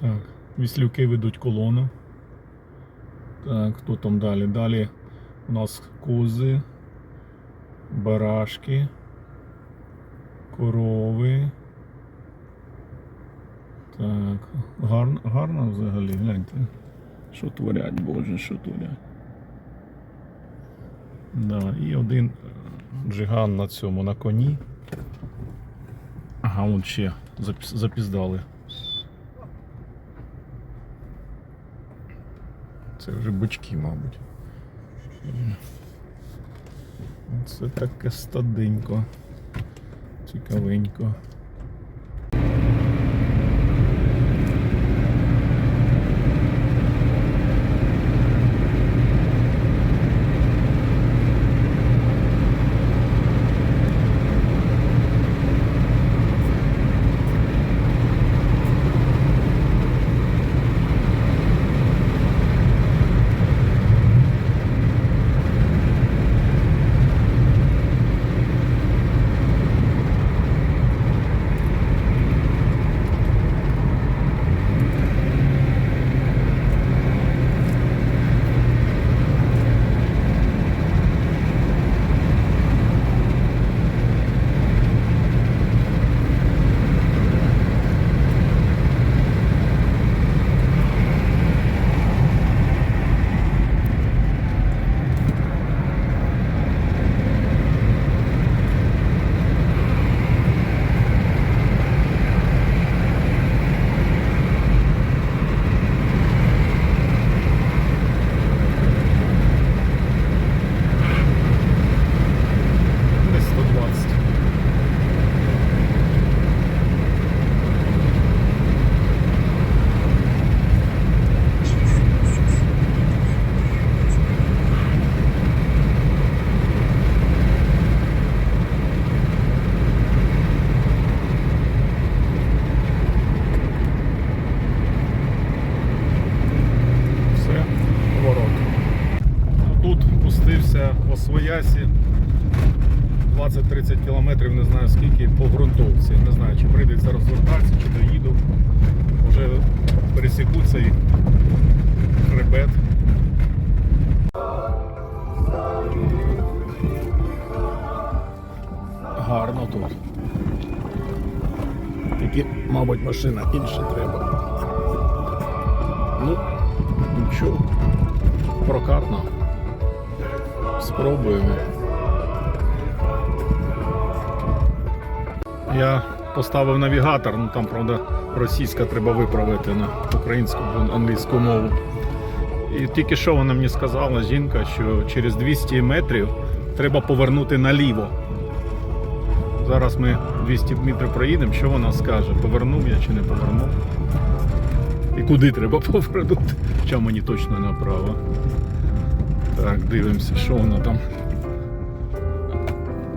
Так, віслюки ведуть колону. Так, хто там далі? Далі у нас кози, барашки, корови. Так, гарно, гарно взагалі, гляньте. Що творять, Боже, що творять. Да, і один джиган на цьому на коні. Ага, вон ще запіздали. Це вже бички, мабуть. Це таке стаденько. Цікавенько. Десь 120. Все, поворот. Тут пустився по своясі 20-30 кілометрів, не знаю скільки, по ґрунтовці. Не знаю, чи прийдеться розвертатися, чи доїду. Вже пересіку цей хребет. Гарно тут. Тільки, мабуть, машина інша треба. Ну, нічого. Прокатно. Спробуємо. Я поставив навігатор, ну там, правда, російська треба виправити на українську або англійську мову. І тільки що вона мені сказала, жінка, що через 200 метрів треба повернути наліво. Зараз ми 200 метрів проїдемо, що вона скаже? Повернув я чи не повернув? І куди треба повернути? Хоча мені точно направо. Так, дивимося, що воно там.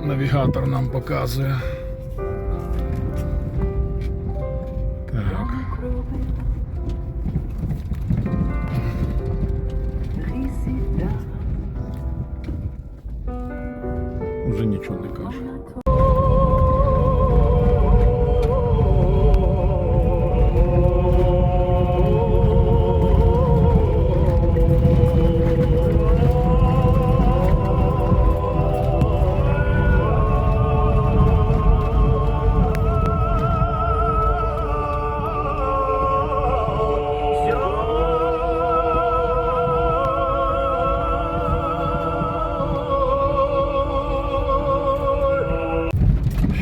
Навігатор нам показує. Так. Уже нічого не каже.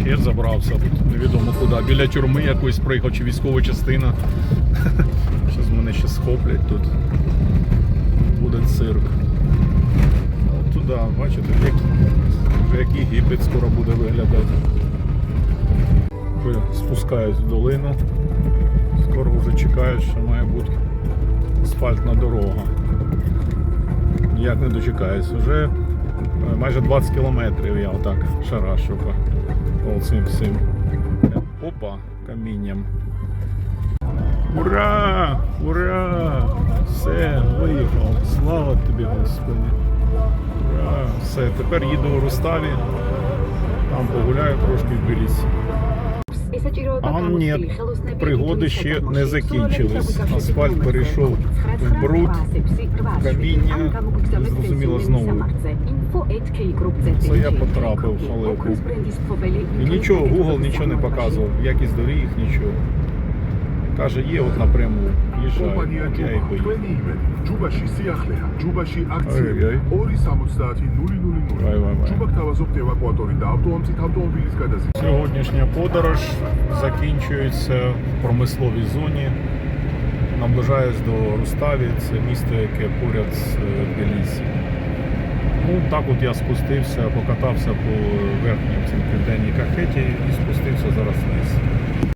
Ще забрався невідомо куди. Біля тюрми якоїсь проїхав чи військова частина. Зараз мене ще схоплять тут. Буде цирк. Туди, бачите, як, вже як Єгипет скоро буде виглядати. Вже спускаюсь в долину. Скоро вже чекають, що має бути асфальтна дорога. Ніяк не дочекаюсь. Вже майже 20 кілометрів я отак шарашу по цим всім. Опа, камінням. Ура! Ура! Все, виїхав. Слава тобі, Господи. Ура! Все, тепер їду у Руставі. Там погуляю трошки в Білісі. А ні, пригоди ще не закінчились. Асфальт перейшов в бруд, каміння, зрозуміло, знову. Це я потрапив в халепу. І нічого, Google нічого не показував, якість доріг, нічого. Каже, є от напряму. Їжджай. Сьогоднішня подорож закінчується в промисловій зоні. Наближаюсь до Руставі, це місто, яке поряд з е, Тбілісі. Ну, Так от я спустився, покатався по верхній цим південній кахеті і спустився зараз вниз.